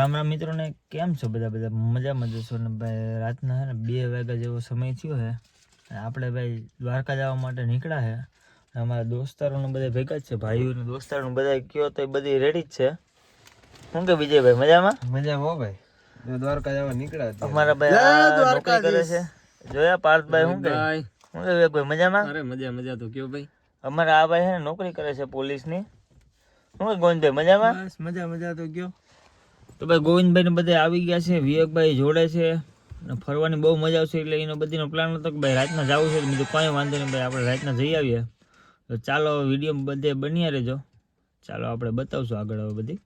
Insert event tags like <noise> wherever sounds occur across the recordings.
કેમ છો બધા બધા? મજામાં છો ને ભાઈ? રાતના હે ને બે વાગ્યા જેવો સમય થયો છે અને આપણે ભાઈ દ્વારકા જવા માટે નીકળ્યા છે અમારા દોસ્તારોને બધા ભેગા જ છે ભાઈઓને દોસ્તારોને બધા કયો તો એ બધી રેડી જ છે. શું કે વિજયભાઈ મજામાં? મજા હો ભાઈ. દ્વારકા જવા નીકળ્યા અમારા ભાઈ દ્વારકા નોકરી કરે છે. જોયા પાર્થભાઈ શું કે? શું કે ભાઈ મજામાં? અરે મજા મજા તો કયો ભાઈ. અમારા આ ભાઈ છે ને નોકરી કરે છે પોલીસની. શું કે ગોવિંદભાઈ મજામાં? બસ મજા મજા તો ગયો તો ભાઈ ગોવિંદભાઈ ને બધા આવી ગયા છે, વિવેકભાઈ જોડે છે, અને ફરવાની બહુ મજા આવશે એટલે એનો બધીનો પ્લાન હતો કે ભાઈ રાતના જવું છે બીજું કંઈ વાંધો નહીં, ભાઈ આપણે રાતના જઈ આવીએ. તો ચાલો વીડિયો બધે બન્યા રહેજો. ચાલો આપણે બતાવશું આગળ હવે બધી.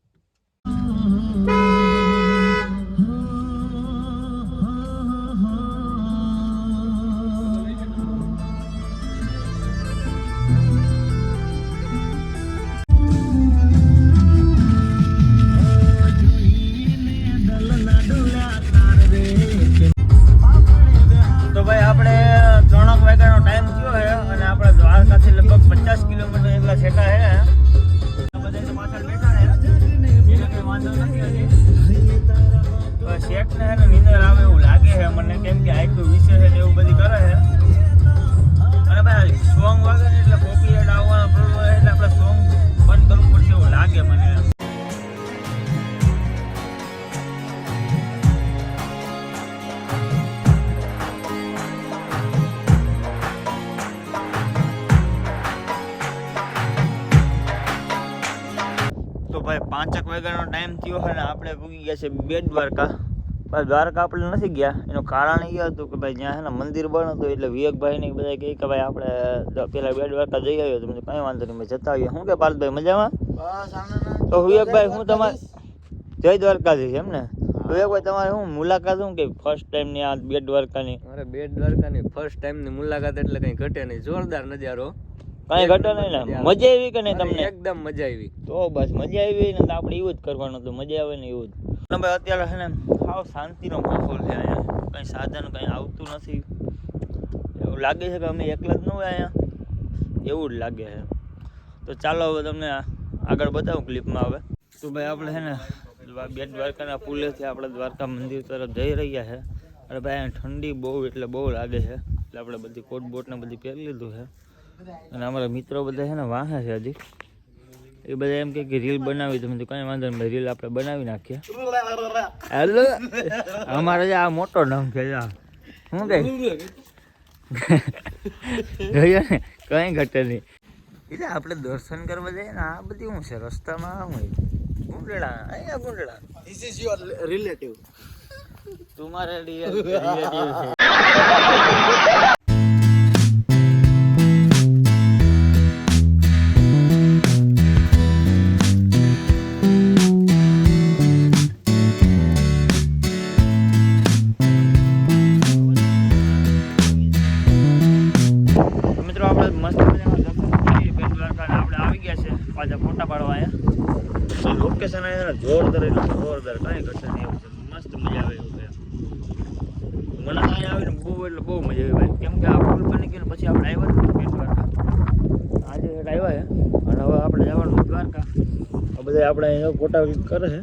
વાગ્યાનો ટાઈમ થયો છે અને આપણે દ્વારકાથી લગભગ પચાસ કિલોમીટર એટલા છેટા છે બધા પાછળ નીંદર આવે એવું લાગે છે મને કેમ કે આટલું તો ભાઈ પાંચક વાગ્યાનો ટાઈમ થયો અને આપણે પૂગી ગયા છે બે દ્વારકા. ભાઈ દ્વારકા આપણે નથી ગયા. એનું કારણ એ હતું કે ભાઈ જ્યાં છે ને મંદિર બંધ હતું એટલે વિવેકભાઈ ને બધા કહે કે ભાઈ આપણે પેલા બે દ્વારકા જઈ આવ્યો તો કઈ વાંધો નહીં જતા આવીએ. શું કે પાર્થભાઈ મજામાં? તો વિવેકભાઈ હું તમારે જય દ્વારકાધીશ એમ ને? વિવેકભાઈ તમારે શું મુલાકાત શું કે ફર્સ્ટ ટાઈમની આ બેટ દ્વારકાની? અરે બેટ દ્વારકાની ફર્સ્ટ ટાઈમની મુલાકાત એટલે કઈ ઘટે નહીં. જોરદાર નજારો. કઈ ઘટો નહીં ને. મજા આવી કે નહીં તમને? એકદમ મજા આવી. તો બસ મજા આવી ને આપણે એવું જ કરવાનું હતું. મજા આવે ને એવું જ. ભાઈ અત્યારે છે ને સાવ શાંતિનો માહોલ છે અહીંયા. કંઈ સાધન કંઈ આવતું નથી. એવું લાગે છે કે અમે એકલા જ ન હોય અહીંયા? એવું જ લાગે છે. તો ચાલો હવે તમને આગળ બતાવું ક્લિપમાં હવે. તો ભાઈ આપણે છે ને બેટ દ્વારકાના પુલેથી આપણે દ્વારકા મંદિર તરફ જઈ રહ્યા છે. અરે ભાઈ ઠંડી બહુ એટલે બહુ લાગે છે. એટલે આપણે બધી કોટ બોટ ને બધી પહેરી લીધું છે. અને અમારા મિત્રો બધા છે ને વાહે છે હજી. એ બધા એમ કે રીલ બનાવી તમે તો કઈ વાંધો નહીં રીલ આપણે બનાવી નાખીએ. હેલો. અમારે આ મોટો નામ છે શું કે જોયો ને? કઈ ઘટે નહીં. એટલે આપણે દર્શન કરવા જઈએ ને આ બધી શું છે? રસ્તામાં શું ગુંડળા અહીંયા Gundala. This is your relative તમારે રિલેટિવ છે. પાછા ફોટા પાડવા આવ્યા લોકેશન આવ્યા જોરદાર એટલે જોરદાર કાંઈ ઘટે નહીં એવું છે. મસ્ત મજા આવે એવું છે. મને અહીંયા આવીને બહુ એટલે બહુ મજા આવી ભાઈ. કેમ કે આ પુલ બની ગયો પછી આપણે આવ્યા જ દ્વારકા. આજે આવ્યા છે અને હવે આપણે જવાનું દ્વારકા. આ બધા આપણે અહીંયા ફોટા કરે છે.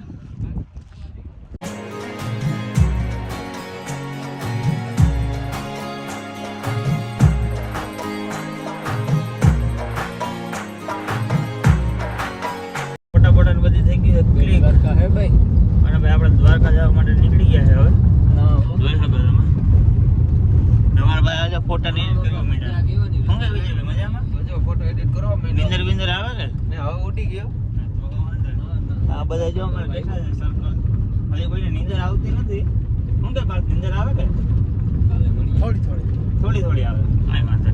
ઉડી ગયો. આ બધા જો અમે બેઠા છે. સર્કલ હજી કોઈને નીંદર આવતી નથી. શું કે પાછ નીંદર આવે કે? થોડી થોડી. થોડી થોડી આવે. કાંઈ વાંધો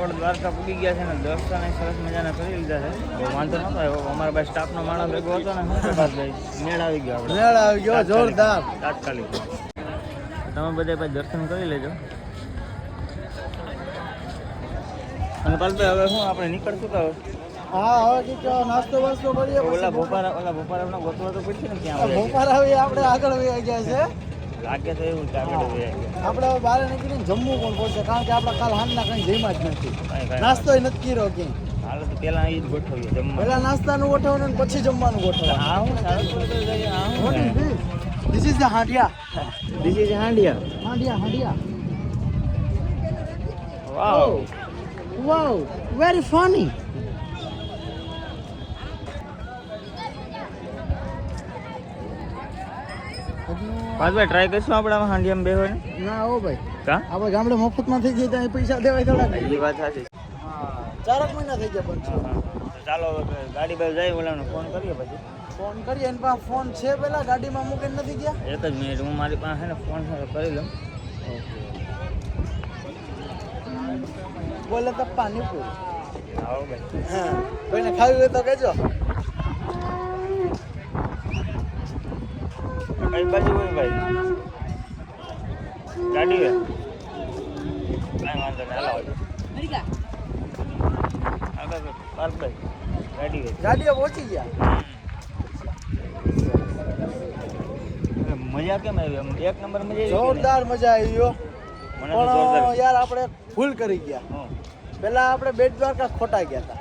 આપણે દ્વારકા પૂગી ગયા છે ને દર્શન સરસ મજાના કરી લીધા છે. વાંધો નતો આવ્યો અમારા ભાઈ સ્ટાફનો માણસ ભેગો હતો ને ભાઈ મેળ આવી ગયો આપણે. મેળ આવી ગયો જોરદાર. તાત્કાલિક. તમે બધા ભાઈ દર્શન કરી લેજો. અને પાલભાઈ હવે શું આપણે નીકળશું તો? હા હવે નાસ્તો વાસ્તો કરીએ ઓલા ભોપારા ઓલા ભોપારા ગોતવા તો પડશે ને ક્યાં ભોપારા આપણે આગળ ગયા છે. લાગે તો એવું. આપણે હવે બહાર નીકળીને જમવું પણ પડશે કારણ કે આપણે કાલ હાંજના કઈ જમ્યા જ નથી. નાસ્તો નથી કર્યો કે હાલ તો પેલા જ ગોઠવીએ જમવા પહેલા નાસ્તાનું ગોઠવવાનું પછી જમવાનું ગોઠવવાનું. હું is the હાંડિયા. This is Handiya. Handiya Handiya. Wow wow very funny પાછું ટ્રાય કરશું આપણે આમાં હાંડિયામાં હોય ના? હો ભાઈ. કા? આપણે ગામડે મફતમાં થઈ જાય ત્યાં પૈસા દેવાય થોડા એ વાત સાચી. ચારક મહિના થઈ ગયા પણ ચાલો ગાડી બાજુ જઈ ઓલાને ફોન કરીએ પછી. ફોન કરીએ એની પાસે ફોન છે પેલા ગાડીમાં મૂકીને નથી ગયા? એક જ મિનિટ હું મારી પાસે ને ફોન કરી લઉં. બોલે તો પાણીપુરી આવો ભાઈ. હા કોઈને ખાવી હોય તો કહેજો કઈ બાજુ હોય ભાઈ ગાડી હોય કાંઈ વાંધો નહીં હાલો. આગળ પાર્કભાઈ ગાડી હોય ગાડીઓ પહોંચી ગયા. હવે મજા કેમ આવી? એમ એક નંબર મજા આવી જોરદાર મજા આવી હો. મને પણ યાર આપણે ભૂલ કરી ગયા. હં. પહેલા આપણે બેટ દ્વારકા ખોટા ગયા હતા.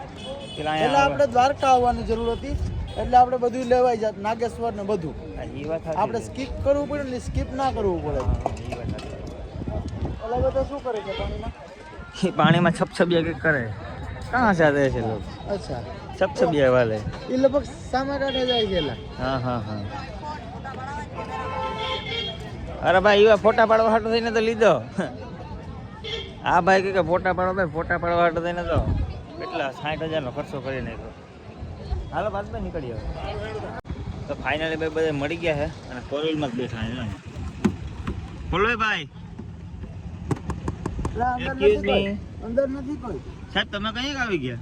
પહેલા આપણે દ્વારકા આવવાની જરૂર હતી. એટલે આપણે બધું લેવાઈ જાત નાગેશ્વર ને બધું. હા, આપણે સ્કીપ કરવું પડે એટલે સ્કીપ ના કરવું પડે. શું કરે છે પાણીમાં? પાણીમાં છપછબિયા કે કરે? કાં સાથે છે લોકો? અચ્છા. છપછબિયા વાલે. એ લગભગ સામે કાઢે જાય છે હા હા હા. અરે ભાઈ એવા ફોટા પાડવા હાટો થઈને તો લીધો. આ ભાઈ કે ફોટા પાડવા ભાઈ ફોટા પાડવા હાટો થઈને તો કેટલા સાઠ હજારનો ખર્ચો કરી નાખ્યો. હાલો બાદ નીકળી હવે. તો ફાઇનલી ભાઈ બધા મળી ગયા છે અને ફોર વ્હીલમાં જ બેઠા છે બોલો ભાઈ. અંદર નથી કોઈ. સાહેબ તમે કઈ આવી ગયા?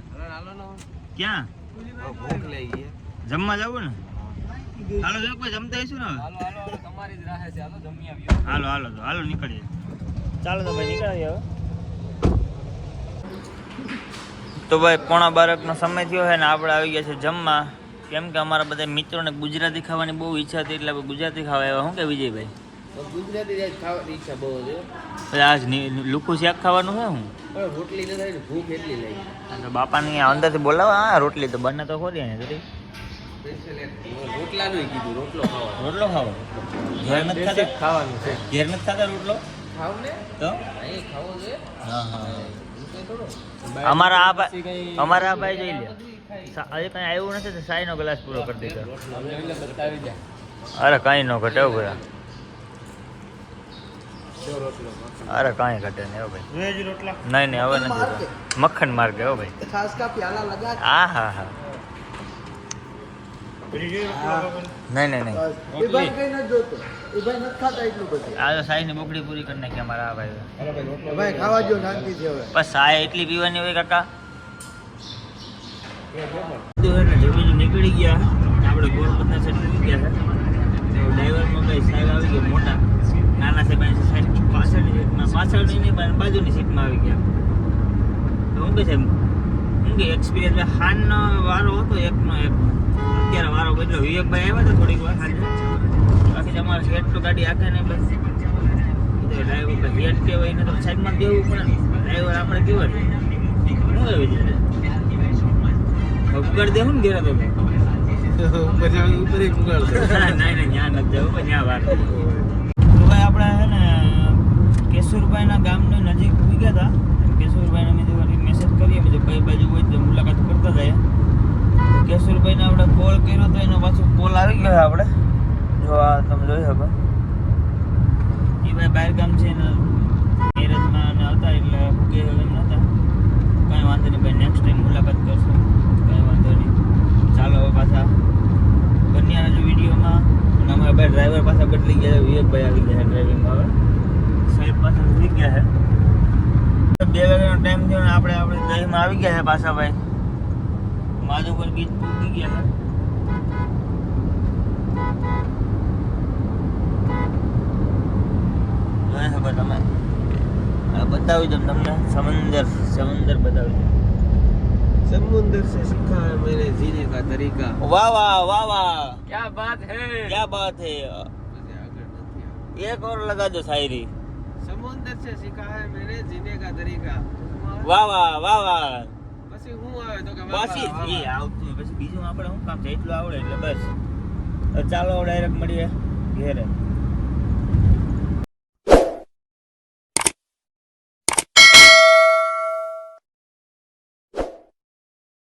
ક્યાં? જમવા જવું ને? હાલો જો કોઈ જમતા ને? હાલો હાલો તો હાલો નીકળીએ. ચાલો તો ભાઈ નીકળીએ હવે. તો ભાઈ પોણા બારકનો સમય થયો છે ને આપણે આવી ગયા છે જમવા. કેમ કે અમારા બધા મિત્રોને ગુજરાતી ખાવાની બહુ ઈચ્છા હતી એટલે ગુજરાતી ખાવા આવ્યા. શું કે વિજયભાઈ? ગુજરાતી ખાવાની ઈચ્છા બહુ છે આજ ની- લુકુ શાક ખાવાનું છે હું? રોટલી ન થાય ભૂખ એટલી લાગી. તો અહીંયા અંદરથી બોલાવો હા રોટલી તો બને તો ખોરી અહીંયા રોટલાનું કીધું રોટલો ખાવો? ઘેર નથી ખાતા? ખાવાનું છે. ઘેર નથી ખાતા રોટલો? ખાવ ને તો? અહીં ખાવો જોઈએ હા હા. અમારા આ ભાઈ અમારા આ ભાઈ જોઈ લે સા- હજી કઈ આવ્યું નથી તો સાઈનો ગ્લાસ પૂરો કરી દીધો. અરે કાંઈ ન ઘટે હો ભાઈ. અરે કાંઈ ઘટે નહીં હો ભાઈ. વેજ રોટલા? નહીં નહીં હવે નથી. મક્ખન માર્ગે હો ભાઈ. હા કા પ્યાલા લગા આ હા હા નહીં નહીં નહીં. એ ભાઈ કઈ નથી જોતો. એ ભાઈ નથી ખાતા એટલું બધું. આ તો સાઈની બોકડી પૂરી કરી નાખી અમારા આ ભાઈ ભાઈ ખાવા જો શાંતિથી હવે. બસ સાય એટલી પીવાની હોય કાકા? જમીન નીકળી ગયા આપણે ગોળપતના સાઈડ નીકળી ગયા તો ડ્રાઈવરમાં કંઈ સાહેબ આવી ગયા, મોટા? નાના સાહેબ સાઈડ પાછળની સીટમાં પાછળની નહીં બાજુની સીટમાં આવી ગયા. તો હું કે સાહેબ હું કે એક્સપિરિયન્સ હાનનો વારો હતો, એકનો એક. અત્યારે વારો બદલો વિવેકભાઈ આવ્યા હતા થોડીક બાકી તમારે હેડ તો ગાડી આખે નહીં બસ ડ્રાઈવર હેડ કહેવાય ને તો સાઈડમાં દેવું પડે? ડ્રાઈવર આપણે કેવા હું એવી છે ઉગાડ દેવું ને ઘેરા તો ઉપર <laughs> ઉપર એક ઉગાડ. નહીં નહીં ત્યાં નથી જવું પણ ત્યાં વાર ભાઈ આપણે છે ને કેશુરભાઈના ગામની નજીક ગયા હતા કેશુરભાઈને મેં મેસેજ કરીએ બીજું કઈ બાજુ હોય તો મુલાકાત કરતા જાય. કેશુરભાઈને આપણે કોલ કર્યો તો એનો પાછો કોલ આવી ગયો આપણે. જો આ તમે જોઈ શકો. એ ભાઈ બહાર ગામ છે ને મેરેજમાં ને હતા એટલે કે આવી ગયા છે પાછા ભાઈ માધવપુર બીચ પૂકી ગયા છે જોઈ શકો તમે આ બતાવી દઉં તમને સમંદર સમંદર બતાવી દઉં समुंदर से सीखा है मैंने जीने का तरीका વાહ વાહ વાહ વાહ क्या बात है क्या बात है एक और लगा दो शायरी સમંદર છે સિખાવે મેને જીને કા તરીકા. વાહ વાહ વાહ વાહ. પછી હું આવે તો કે બસ એ આવતું પછી બીજું આપણે હું કામ છે? એટલું આવડે એટલે બસ. ચાલો ડાયરેક્ટ મળીએ ઘેરે.